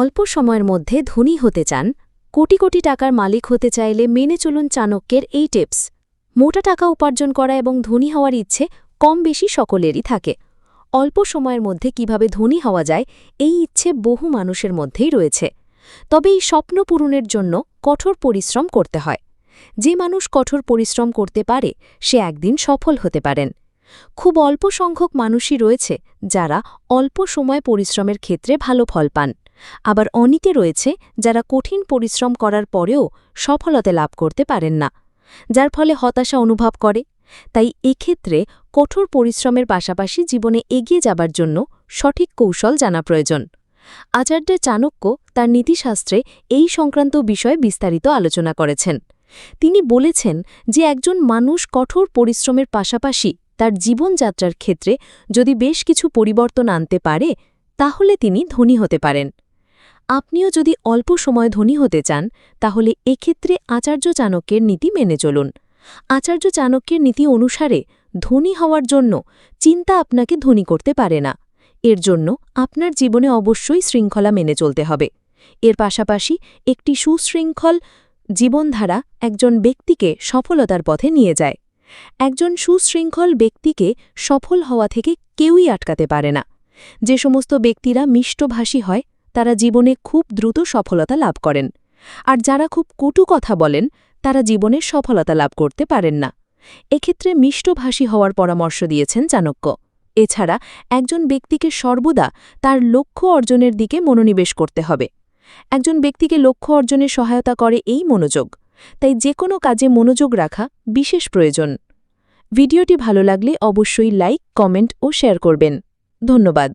অল্প সময়ের মধ্যে ধনী হতে চান, কোটি কোটি টাকার মালিক হতে চাইলে মেনে চলুন চাণক্যের এই টিপস। মোটা টাকা উপার্জন করা এবং ধনী হওয়ার ইচ্ছে কম বেশি সকলেরই থাকে। অল্প সময়ের মধ্যে কীভাবে ধনী হওয়া যায়, এই ইচ্ছে বহু মানুষের মধ্যেই রয়েছে। তবে এই স্বপ্ন পূরণের জন্য কঠোর পরিশ্রম করতে হয়। যে মানুষ কঠোর পরিশ্রম করতে পারে, সে একদিন সফল হতে পারেন। খুব অল্প সংখ্যক মানুষই রয়েছে যারা অল্প সময় পরিশ্রমের ক্ষেত্রে ভালো ফল পান। আবার অনেকে রয়েছে যারা কঠিন পরিশ্রম করার পরেও সফলতা লাভ করতে পারেন না, যার ফলে হতাশা অনুভব করে। তাই এক্ষেত্রে কঠোর পরিশ্রমের পাশাপাশি জীবনে এগিয়ে যাবার জন্য সঠিক কৌশল জানা প্রয়োজন। আচার্য চাণক্য তার নীতিশাস্ত্রে এই সংক্রান্ত বিষয়ে বিস্তারিত আলোচনা করেছেন। তিনি বলেছেন যে একজন মানুষ কঠোর পরিশ্রমের পাশাপাশি তার জীবনযাত্রার ক্ষেত্রে যদি বেশ কিছু পরিবর্তন আনতে পারে, তাহলে তিনি ধনী হতে পারেন। আপনিও যদি অল্প সময় ধনী হতে চান, তাহলে এক্ষেত্রে আচার্য চাণক্যের নীতি মেনে চলুন। আচার্য চাণক্যের নীতি অনুসারে ধনী হওয়ার জন্য চিন্তা আপনাকে ধনী করতে পারে না। এর জন্য আপনার জীবনে অবশ্যই শৃঙ্খলা মেনে চলতে হবে। এর পাশাপাশি একটি সুশৃঙ্খল জীবনধারা একজন ব্যক্তিকে সফলতার পথে নিয়ে যায়। একজন সুশৃঙ্খল ব্যক্তিকে সফল হওয়া থেকে কেউই আটকাতে পারে না। যে সমস্ত ব্যক্তিরা মিষ্টভাষী হয় তারা জীবনে খুব দ্রুত সফলতা লাভ করেন। আর যারা খুব কটু কথা বলেন, তারা জীবনে সফলতা লাভ করতে পারেন না। এক্ষেত্রে মিষ্টভাষী হওয়ার পরামর্শ দিয়েছেন চাণক্য। এছাড়া একজন ব্যক্তিকে সর্বদা তার লক্ষ্য অর্জনের দিকে মনোনিবেশ করতে হবে। একজন ব্যক্তিকে লক্ষ্য অর্জনে সহায়তা করে এই মনোযোগ। তাই যে কোনো কাজে মনোযোগ রাখা বিশেষ প্রয়োজন। ভিডিওটি ভালো লাগলে অবশ্যই লাইক, কমেন্ট ও শেয়ার করবেন। ধন্যবাদ।